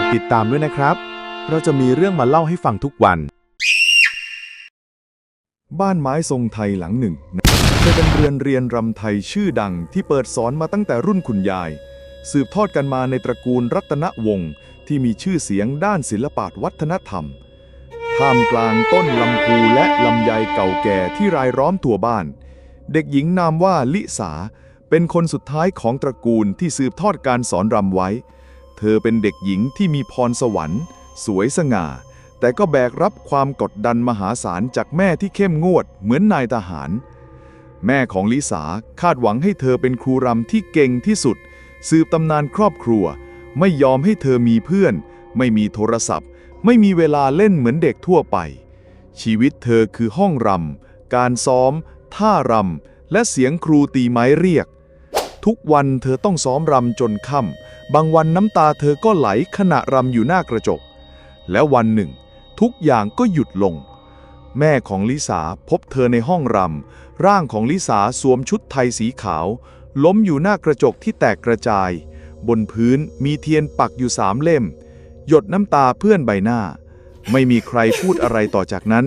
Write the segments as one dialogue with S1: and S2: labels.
S1: ากติดตามด้วยนะครับ เราจะมีเรื่องมาเล่าให้ฟังทุกวัน
S2: บ้านไม้ทรงไทยหลังหนึ่งเคยเป็นเรือนเรียนรำไทยชื่อดังที่เปิดสอนมาตั้งแต่รุ่นคุณยาย สืบทอดกันมาในตระกูลรัตนวงศ์ที่มีชื่อเสียงด้านศิลปะวัฒนธรรม ท่ามกลางต้นลำพูและลำไยเก่าแก่ที่รายล้อมตัวบ้าน เด็กหญิงนามว่าลิสา เป็นคนสุดท้ายของตระกูลที่สืบทอดการสอนรำไว้ เธอเป็นเด็กหญิงที่มีพรสวรรค์ สวยสง่า แต่ก็แบกรับความกดดันมหาศาลจากแม่ที่เข้มงวดเหมือนนายทหาร แม่ของลิสาคาดหวังให้เธอเป็นครูรำที่เก่งที่สุด สืบตำนานครอบครัว ไม่ยอมให้เธอมีเพื่อน ไม่มีโทรศัพท์ ไม่มีเวลาเล่นเหมือนเด็กทั่วไป ชีวิตเธอคือห้องรำการซ้อม ท่ารำและเสียงครูตีไม้เรียก ทุกวันเธอต้องซ้อมรำจนค่ำ บางวันน้ำตาเธอก็ไหลขณะรำอยู่หน้ากระจก แล้ววันหนึ่ง ทุกอย่างก็หยุดลง แม่ของลิสาพบเธอในห้องรำร่างของลิสาสวมชุดไทยสีขาว ล้มอยู่หน้ากระจกที่แตกกระจาย บนพื้นมีเทียนปักอยู่สามเล่ม หยดน้ำตาเพื่อนใบหน้า ไม่มีใครพูดอะไรต่อจากนั้น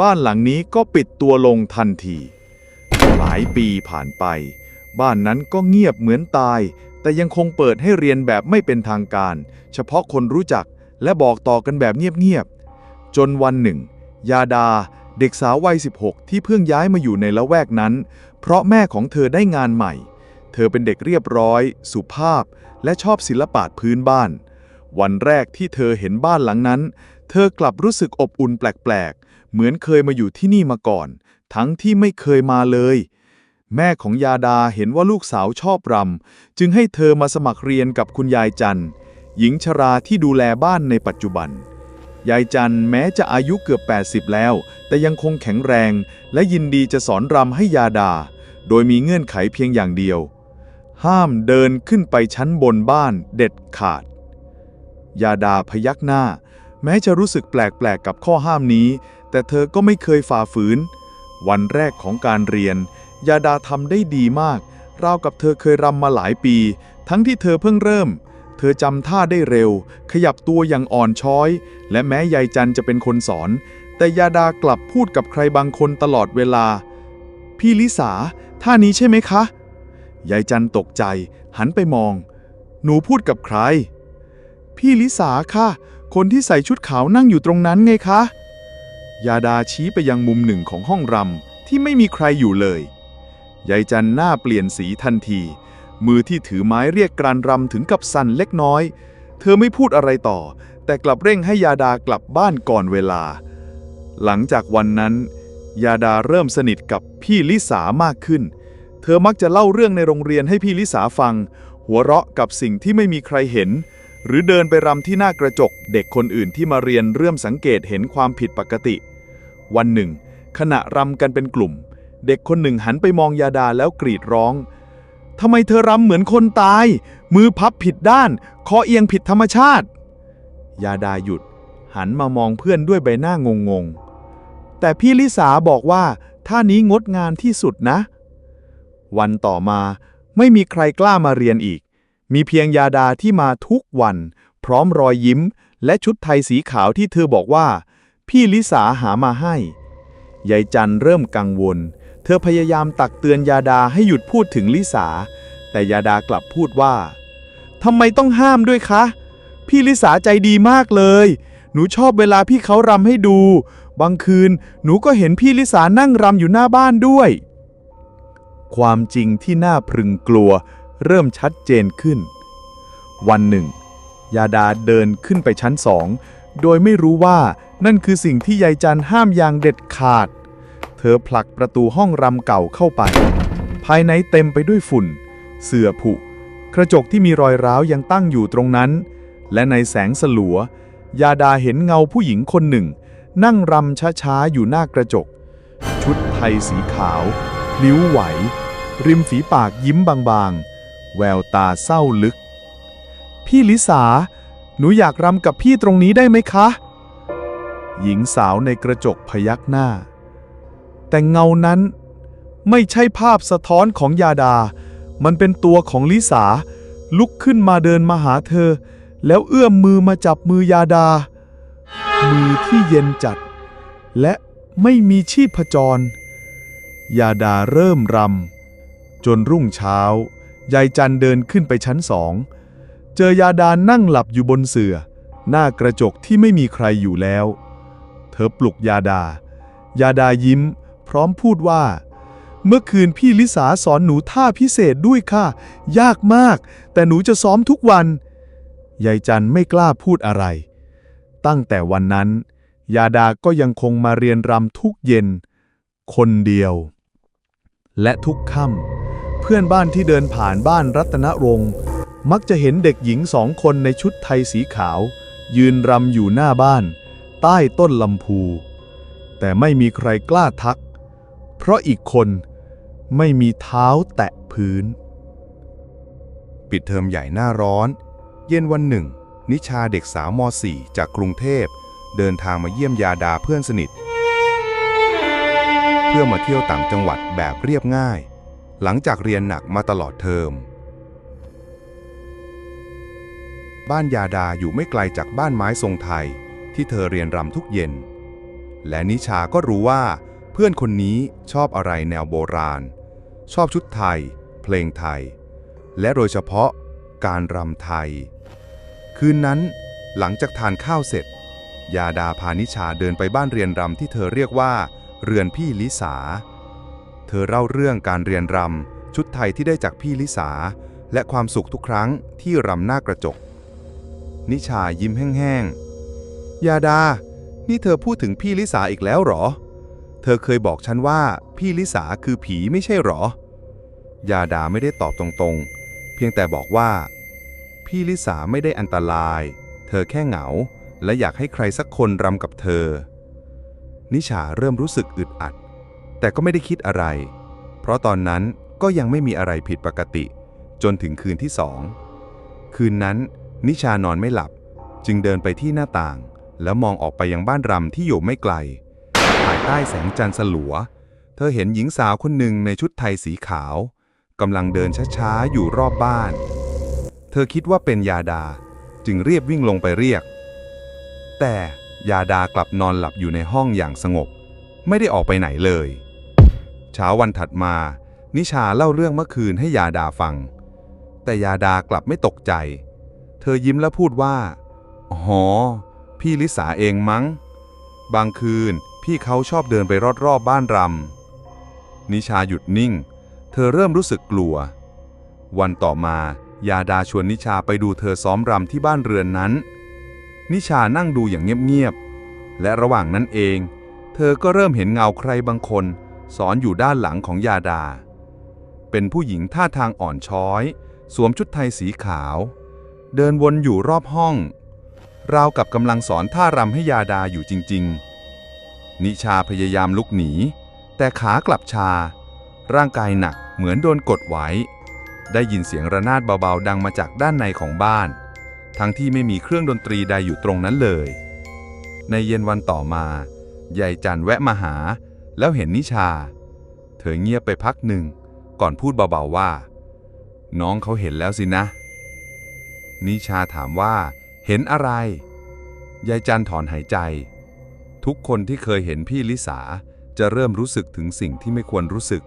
S2: บ้านหลังนี้ก็ปิดตัวลงทันที หลายปีผ่านไปบ้านนั้นก็เงียบเหมือนตาย แต่ยังคงเปิดให้เรียนแบบไม่เป็นทางการ เฉพาะคนรู้จักและบอกต่อกันแบบเงียบๆ จนวันหนึ่ง ยาดา เด็กสาววัย 16 ที่เพิ่งย้ายมาอยู่ในละแวกนั้น เพราะแม่ของเธอได้งานใหม่ เธอเป็นเด็กเรียบร้อย สุภาพ และชอบศิลปะพื้นบ้าน วันแรกที่เธอเห็นบ้านหลังนั้น เธอกลับรู้สึกอบอุ่นแปลกๆ เหมือนเคยมาอยู่ที่นี่มาก่อน ทั้งที่ไม่เคยมาเลย แม่ของยาดาเห็นว่าลูกสาวชอบรำ จึงให้เธอมาสมัครเรียนกับคุณยายจันหญิงชราที่ดูแลบ้านในปัจจุบัน ยายจันแม้จะอายุเกือบ 80 แล้ว แต่ยังคงแข็งแรง และยินดีจะสอนรำให้ยาดา โดยมีเงื่อนไขเพียงอย่างเดียว ห้ามเดินขึ้นไปชั้นบนบ้านเด็ดขาด ยาดาพยักหน้า แม้จะรู้สึกแปลกๆกับข้อห้ามนี้ แต่เธอก็ไม่เคยฝ่าฝืน วันแรกของการเรียน ยาดาทำได้ดีมาก ราวกับเธอเคยรำมาหลายปี ทั้งที่เธอเพิ่งเริ่ม เธอจำท่าได้เร็ว ขยับตัวอย่างอ่อนช้อย และแม้ยายจันจะเป็นคนสอน แต่ยาดากลับพูดกับใครบางคนตลอดเวลา พี่ลิสาท่านี้ใช่ไหมคะ ยายจันตกใจ หันไปมอง หนูพูดกับใคร พี่ลิสาค่ะ คนที่ใส่ชุดขาวนั่งอยู่ตรงนั้นไงคะ ยาดาชี้ไปยังมุมหนึ่งของห้องรำที่ไม่มีใครอยู่เลย ยายจันหน้าเปลี่ยนสีทันที มือที่ถือไม้เรียกกรานรำถึงกับสั่นเล็กน้อย เธอไม่พูดอะไรต่อ แต่กลับเร่งให้ยาดากลับบ้านก่อนเวลา หลังจากวันนั้น ยาดาเริ่มสนิทกับพี่ลิสามากขึ้น เธอมักจะเล่าเรื่องในโรงเรียนให้พี่ลิสาฟัง หัวเราะกับสิ่งที่ไม่มีใครเห็น หรือเดินไปรำที่หน้ากระจก เด็กคนอื่นที่มาเรียนเริ่มสังเกตเห็นความผิดปกติ วันหนึ่ง ขณะรำกันเป็นกลุ่ม เด็กคนหนึ่งหันไปมองยาดาแล้วกรีดร้อง ทำไมเธอรำเหมือนคนตาย มือพับผิดด้าน คอเอียงผิดธรรมชาติ ยาดาหยุด หันมามองเพื่อนด้วยใบหน้างงงๆ แต่พี่ลิสาบอกว่าท่านี้งดงามที่สุดนะ วันต่อมาไม่มีใครกล้ามาเรียนอีก มีเพียงยาดาที่มาทุกวัน พร้อมรอยยิ้ม และชุดไทยสีขาวที่เธอบอกว่า พี่ลิสาหามาให้ยายจันเริ่มกังวล ธอพยายามตักเตือนยาดาให้หยุดพูดถึงลิสา แต่ยาดากลับพูดว่า ทำไมต้องห้ามด้วยคะ พี่ลิสาใจดีมากเลย หนูชอบเวลาพี่เขารำให้ดู บางคืนหนูก็เห็นพี่ลิสานั่งรำอยู่หน้าบ้านด้วย ความจริงที่น่าพึงกลัว เริ่มชัดเจนขึ้น วันหนึ่ง ยาดาเดินขึ้นไปชั้นสอง โดยไม่รู้ว่านั่นคือสิ่งที่ยายจันห้ามอย่างเด็ดขาด เธอผลักประตูห้องรำเก่าเข้าไป ภายในเต็มไปด้วยฝุ่น เสื่อผุ กระจกที่มีรอยร้าวยังตั้งอยู่ตรงนั้น และในแสงสลัวยาดาเห็นเงาผู้หญิงคนหนึ่ง นั่งรำช้าๆ อยู่หน้ากระจก ชุดไทยสีขาวลิ้วไหว ริมฝีปากยิ้มบางๆ แววตาเศร้าลึก พี่ลิสา หนูอยากรำกับพี่ตรงนี้ได้ไหมคะ หญิงสาวในกระจกพยักหน้า แต่เงานั้นไม่ใช่ภาพสะท้อนของยาดา มันเป็นตัวของลิสา ลุกขึ้นมาเดินมาหาเธอ แล้วเอื้อมมือมาจับมือยาดา มือที่เย็นจัด และไม่มีชีพจร ยาดาเริ่มรำ จนรุ่งเช้ายายจันเดินขึ้นไปชั้นสอง เจอยาดานั่งหลับอยู่บนเสื่อ หน้ากระจกที่ไม่มีใครอยู่แล้ว เธอปลุกยาดา ยาดายิ้ม พร้อมพูดว่า เมื่อคืนพี่ลิสาสอนหนูท่าพิเศษด้วยค่ะ ยากมาก แต่หนูจะซ้อมทุกวัน ยายจันไม่กล้าพูดอะไร ตั้งแต่วันนั้น ยาดาก็ยังคงมาเรียนรำทุกเย็น คนเดียว และทุกค่ำเพื่อนบ้านที่เดินผ่านบ้านรัตนรงค์มักจะเห็นเด็กหญิงสองคนในชุดไทยสีขาว ยืนรำอยู่หน้าบ้าน ใต้ต้นลำพู แต่ไม่มีใครกล้าทัก เพราะอีกคนไม่มีเท้าแตะพื้น
S3: ปิดเทอมใหญ่หน้าร้อน เย็นวันหนึ่ง นิชาเด็กสาวม .4 จากกรุงเทพ เดินทางมาเยี่ยมยาดาเพื่อนสนิท เพื่อมาเที่ยวต่างจังหวัดแบบเรียบง่าย หลังจากเรียนหนักมาตลอดเทอม บ้านยาดาอยู่ไม่ไกลจากบ้านไม้ทรงไทย ที่เธอเรียนรำทุกเย็น และนิชาก็รู้ว่า พื่อนคนนี้ชอบอะไรแนวโบราณ ชอบชุดไทย เพลงไทย และโดยเฉพาะการรำไทย คืนนั้นหลังจากทานข้าวเสร็จ ยาดาพานิชาเดินไปบ้านเรียนรำที่เธอเรียกว่า เรือนพี่ลิสา เธอเล่าเรื่องการเรียนรำชุดไทยที่ได้จากพี่ลิสา และความสุขทุกครั้งที่รำหน้ากระจก นิชายิ้มแห้งๆ ยาดา นี่เธอพูดถึงพี่ลิสาอีกแล้วหรอ ธอเคยบอกฉันว่าพี่ลิสาคือผีไม่ใช่หรอ ยาดาไม่ได้ตอบตรงๆ เพียงแต่บอกว่า พี่ลิสาไม่ได้อันตราย เธอแค่เหงา และอยากให้ใครสักคนรำกับเธอ นิชาเริ่มรู้สึกอึดอัด แต่ก็ไม่ได้คิดอะไร เพราะตอนนั้นก็ยังไม่มีอะไรผิดปกติ จนถึงคืนที่สอง คืนนั้น นิชานอนไม่หลับ จึงเดินไปที่หน้าต่าง แล้วมองออกไปยังบ้านรำที่อยู่ไม่ไกล ภายใต้แสงจันทร์สลัว เธอเห็นหญิงสาวคนหนึ่งในชุดไทยสีขาวกำลังเดินช้าๆ อยู่รอบบ้าน เธอคิดว่าเป็นยาดา จึงเรียบวิ่งลงไปเรียก แต่ยาดากลับนอนหลับอยู่ในห้องอย่างสงบ ไม่ได้ออกไปไหนเลย เช้าวันถัดมา นิชาเล่าเรื่องเมื่อคืนให้ยาดาฟัง แต่ยาดากลับไม่ตกใจ เธอยิ้มและพูดว่า อ๋อ พี่ลิสาเองมั้ง บางคืน พี่เขาชอบเดินไปรอบๆบบ้านรำ นิชาหยุดนิ่ง เธอเริ่มรู้สึกกลัว วันต่อมา ยาดาชวนนิชาไปดูเธอซ้อมรำที่บ้านเรือนนั้น นิชานั่งดูอย่างเงียบๆ และระหว่างนั้นเอง เธอก็เริ่มเห็นเงาใครบางคนสอนอยู่ด้านหลังของยาดา เป็นผู้หญิงท่าทางอ่อนช้อย สวมชุดไทยสีขาว เดินวนอยู่รอบห้อง ราวกับกำลังสอนท่ารำให้ยาดาอยู่จริง ๆ นิชาพยายามลุกหนี แต่ขากลับชา ร่างกายหนักเหมือนโดนกดไว้ ได้ยินเสียงระนาดเบาๆดังมาจากด้านในของบ้าน ทั้งที่ไม่มีเครื่องดนตรีใดอยู่ตรงนั้นเลย ในเย็นวันต่อมายายจันแวะมาหา แล้วเห็นนิชา เธอเงียบไปพักหนึ่ง ก่อนพูดเบาๆว่า น้องเขาเห็นแล้วสินะ นิชาถามว่า เห็นอะไรยายจันถอนหายใจ ทุกคนที่เคยเห็นพี่ลิสาจะเริ่มรู้สึกถึงสิ่งที่ไม่ควรรู้สึก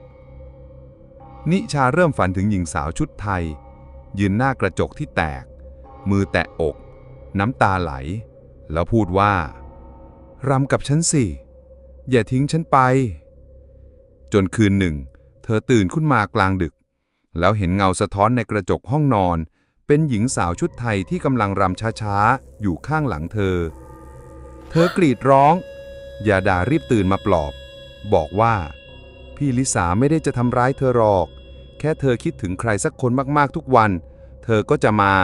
S3: นิชาเริ่มฝันถึงหญิงสาวชุดไทย ยืนหน้ากระจกที่แตก มือแตะอก น้ำตาไหล แล้วพูดว่ารำกับฉันสิ อย่าทิ้งฉันไป จนคืนหนึ่ง เธอตื่นขึ้นมากลางดึก แล้วเห็นเงาสะท้อนในกระจกห้องนอน เป็นหญิงสาวชุดไทยที่กำลังรำช้าๆ อยู่ข้างหลังเธอ เธอกรีดร้อง ยาดารีบตื่นมาปลอบ บอกว่า พี่ลิสาไม่ได้จะทำร้ายเธอหรอก แค่เธอคิดถึงใครสักคนมากๆทุกวัน เธอก็จะมา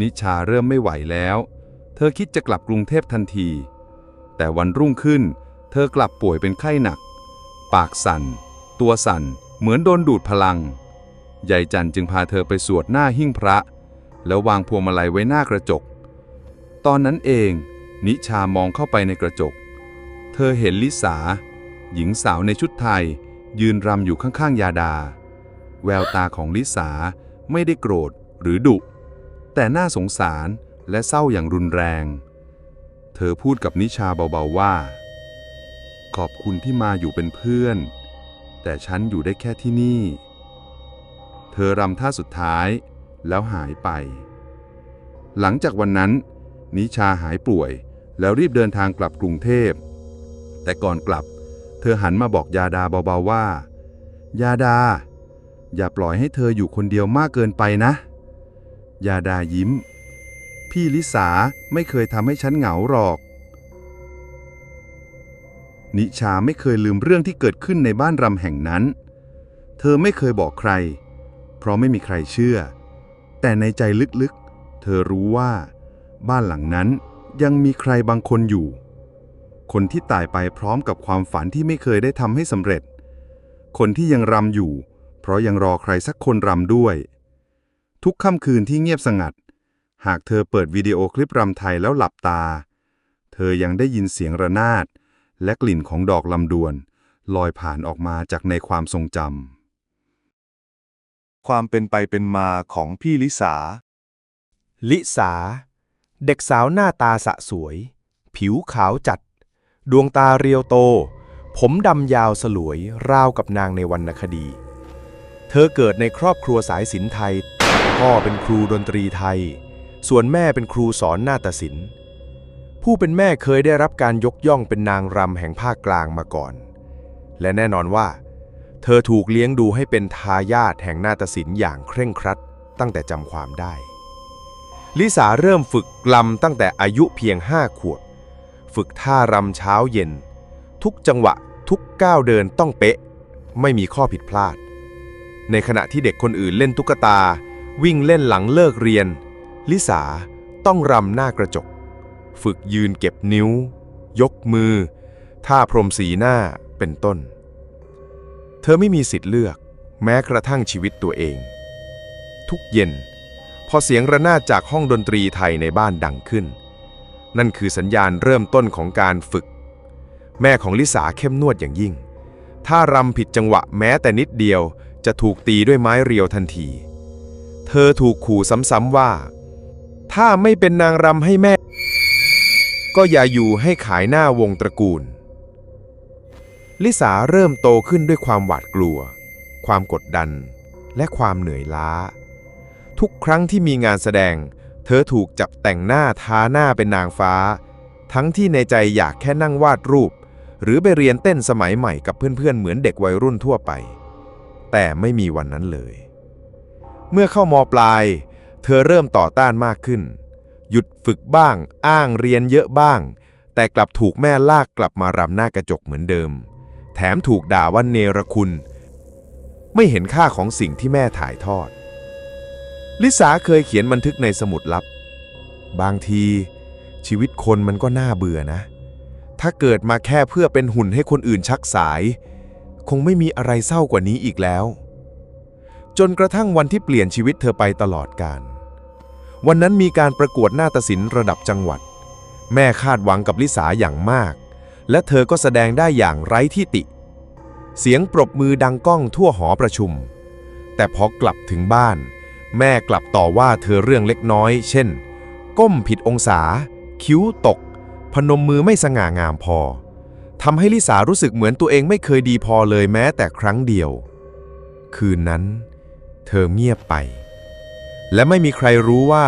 S3: นิชาเริ่มไม่ไหวแล้ว เธอคิดจะกลับกรุงเทพทันที แต่วันรุ่งขึ้น เธอกลับป่วยเป็นไข้หนัก ปากสั่น ตัวสั่น เหมือนโดนดูดพลังยายจันจึงพาเธอไปสวดหน้าหิ้งพระ แล้ววางพวงมาลัยไว้หน้ากระจก ตอนนั้นเอง นิชามองเข้าไปในกระจก เธอเห็นลิสา หญิงสาวในชุดไทย ยืนรำอยู่ข้างๆ ยาดา แววตาของลิสาไม่ได้โกรธหรือดุ แต่น่าสงสารและเศร้าอย่างรุนแรง เธอพูดกับนิชาเบาๆว่า ขอบคุณที่มาอยู่เป็นเพื่อน แต่ฉันอยู่ได้แค่ที่นี่ เธอรำท่าสุดท้ายแล้วหายไป หลังจากวันนั้นนิชาหายป่วย แล้วรีบเดินทางกลับกรุงเทพ แต่ก่อนกลับ เธอหันมาบอกยาดาเบาๆว่า ยาดา อย่าปล่อยให้เธออยู่คนเดียวมากเกินไปนะ ยาดายิ้ม พี่ลิสาไม่เคยทำให้ฉันเหงาหรอก นิชาไม่เคยลืมเรื่องที่เกิดขึ้นในบ้านรำแห่งนั้น เธอไม่เคยบอกใคร เพราะไม่มีใครเชื่อ แต่ในใจลึกๆ เธอรู้ว่า บ้านหลังนั้น ยังมีใครบางคนอยู่ คนที่ตายไปพร้อมกับความฝันที่ไม่เคยได้ทำให้สำเร็จ คนที่ยังรำอยู่ เพราะยังรอใครสักคนรำด้วย ทุกค่ำคืนที่เงียบสงัด หากเธอเปิดวิดีโอคลิปรำไทยแล้วหลับตา เธอยังได้ยินเสียงระนาด และกลิ่นของดอกลำดวน ลอยผ่านออกมาจากในความทรงจ
S2: ความเป็นไปเป็นมาของพี่ลิสา
S4: ลิสา เด็กสาวหน้าตาสะสวย ผิวขาวจัด ดวงตาเรียวโต ผมดำยาวสลวย ราวกับนางในวรรณคดี เธอเกิดในครอบครัวสายศิลป์ไทย พ่อเป็นครูดนตรีไทย ส่วนแม่เป็นครูสอนนาฏศิลป์ ผู้เป็นแม่เคยได้รับการยกย่องเป็นนางรำแห่งภาคกลางมาก่อน และแน่นอนว่า เธอถูกเลี้ยงดูให้เป็นทายาทแห่งนาฏศิลป์อย่างเคร่งครัดตั้งแต่จำความได้ ลิสาเริ่มฝึกลำตั้งแต่อายุเพียงห้าขวบ ฝึกท่ารำเช้าเย็น ทุกจังหวะทุกก้าวเดินต้องเป๊ะ ไม่มีข้อผิดพลาด ในขณะที่เด็กคนอื่นเล่นตุ๊กตา วิ่งเล่นหลังเลิกเรียน ลิสาต้องรำหน้ากระจก ฝึกยืนเก็บนิ้ว ยกมือ ท่าพรมสีหน้าเป็นต้น เธอไม่มีสิทธิ์เลือก แม้กระทั่งชีวิตตัวเอง ทุกเย็น อเสียงระนาดจากห้องดนตรีไทยในบ้านดังขึ้น นั่นคือสัญญาณเริ่มต้นของการฝึก แม่ของลิสาเข้มนวดอย่างยิ่ง ถ้ารำผิดจังหวะแม้แต่นิดเดียว จะถูกตีด้วยไม้เรียวทันที เธอถูกขู่ซ้ำๆว่า ถ้าไม่เป็นนางรำให้แม่ ก็อย่าอยู่ให้ขายหน้าวงตระกูล ลิสาเริ่มโตขึ้นด้วยความหวาดกลัว ความกดดัน และความเหนื่อยล้า ทุกครั้งที่มีงานแสดง เธอถูกจับแต่งหน้าทาหน้าเป็นนางฟ้า ทั้งที่ในใจอยากแค่นั่งวาดรูป หรือไปเรียนเต้นสมัยใหม่กับเพื่อนๆ เหมือนเด็กวัยรุ่นทั่วไป แต่ไม่มีวันนั้นเลย เมื่อเข้ามปลาย เธอเริ่มต่อต้านมากขึ้น หยุดฝึกบ้าง อ้างเรียนเยอะบ้าง แต่กลับถูกแม่ลากกลับมารำหน้ากระจกเหมือนเดิม แถมถูกด่าว่าเนรคุณ ไม่เห็นค่าของสิ่งที่แม่ถ่ายทอด ลิสาเคยเขียนบันทึกในสมุดลับ บางทีชีวิตคนมันก็น่าเบื่อนะ ถ้าเกิดมาแค่เพื่อเป็นหุ่นให้คนอื่นชักสาย คงไม่มีอะไรเศร้ากว่านี้อีกแล้ว จนกระทั่งวันที่เปลี่ยนชีวิตเธอไปตลอดกาลวันนั้นมีการประกวดหน้าฏศิลป์ระดับจังหวัด แม่คาดหวังกับลิสาอย่างมาก และเธอก็แสดงได้อย่างไร้ที่ติ เสียงปรบมือดังก้องทั่วหอประชุม แต่พอกลับถึงบ้าน แม่กลับต่อว่าเธอเรื่องเล็กน้อย เช่น ก้มผิดองศา คิ้วตก พนมมือไม่สง่างามพอทำให้ลิสารู้สึกเหมือนตัวเองไม่เคยดีพอเลยแม้แต่ครั้งเดียว คืนนั้น เธอเงียบไป และไม่มีใครรู้ว่า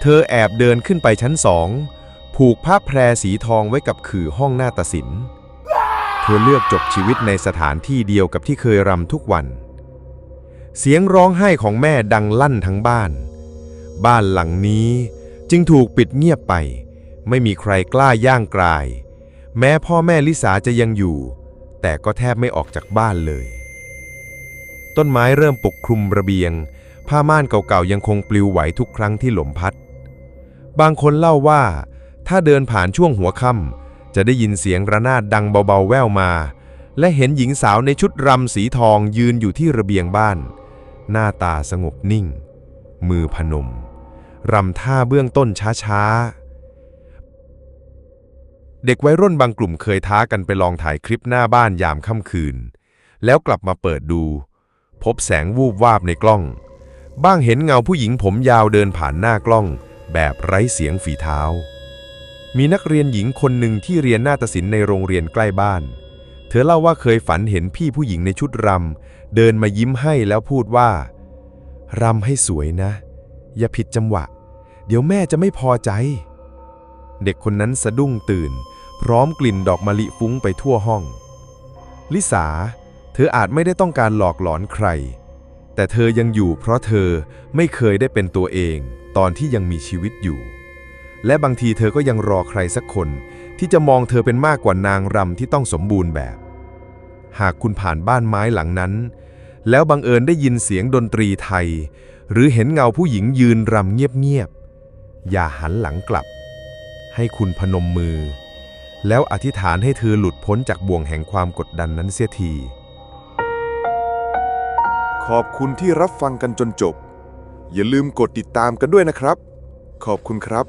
S4: เธอแอบเดินขึ้นไปชั้นสองผูกผ้าแพรสีทองไว้กับขื่อห้องหน้าฏศิลป์เธอเลือกจบชีวิตในสถานที่เดียวกับที่เคยรำทุกวัน เสียงร้องไห้ของแม่ดังลั่นทั้งบ้าน บ้านหลังนี้จึงถูกปิดเงียบไป ไม่มีใครกล้าย่างกราย แม้พ่อแม่ลิสาจะยังอยู่ แต่ก็แทบไม่ออกจากบ้านเลย ต้นไม้เริ่มปกคลุมระเบียง ผ้าม่านเก่าๆยังคงปลิวไหวทุกครั้งที่ลมพัด บางคนเล่าว่า ถ้าเดินผ่านช่วงหัวค่ำจะได้ยินเสียงระนาดดังเบาๆแว่วมา และเห็นหญิงสาวในชุดรำสีทองยืนอยู่ที่ระเบียงบ้าน หน้าตาสงบนิ่ง มือพนม รำท่าเบื้องต้นช้าๆ เด็กวัยรุ่นบางกลุ่มเคยท้ากันไปลองถ่ายคลิปหน้าบ้านยามค่ำคืน แล้วกลับมาเปิดดู พบแสงวูบวาบในกล้อง บ้างเห็นเงาผู้หญิงผมยาวเดินผ่านหน้ากล้อง แบบไร้เสียงฝีเท้า มีนักเรียนหญิงคนหนึ่งที่เรียนนาฏศิลป์ในโรงเรียนใกล้บ้าน เธอเล่าว่าเคยฝันเห็นพี่ผู้หญิงในชุดรำ เดินมายิ้มให้แล้วพูดว่ารำให้สวยนะ อย่าผิดจังหวะ เดี๋ยวแม่จะไม่พอใจ เด็กคนนั้นสะดุ้งตื่น พร้อมกลิ่นดอกมะลิฟุ้งไปทั่วห้อง ลิสา เธออาจไม่ได้ต้องการหลอกหลอนใคร แต่เธอยังอยู่เพราะเธอไม่เคยได้เป็นตัวเองตอนที่ยังมีชีวิตอยู่ และบางทีเธอก็ยังรอใครสักคน ที่จะมองเธอเป็นมากกว่านางรำที่ต้องสมบูรณ์แบบ หากคุณผ่านบ้านไม้หลังนั้น แล้วบังเอิญได้ยินเสียงดนตรีไทย หรือเห็นเงาผู้หญิงยืนรำเงียบๆ อย่าหันหลังกลับ ให้คุณพนมมือ แล้วอธิษฐานให้เธอหลุดพ้นจากบ่วงแห่งความกดดันนั้นเสียที
S2: ขอบคุณที่รับฟังกันจนจบ อย่าลืมกดติดตามกันด้วยนะครับ ขอบคุณครับ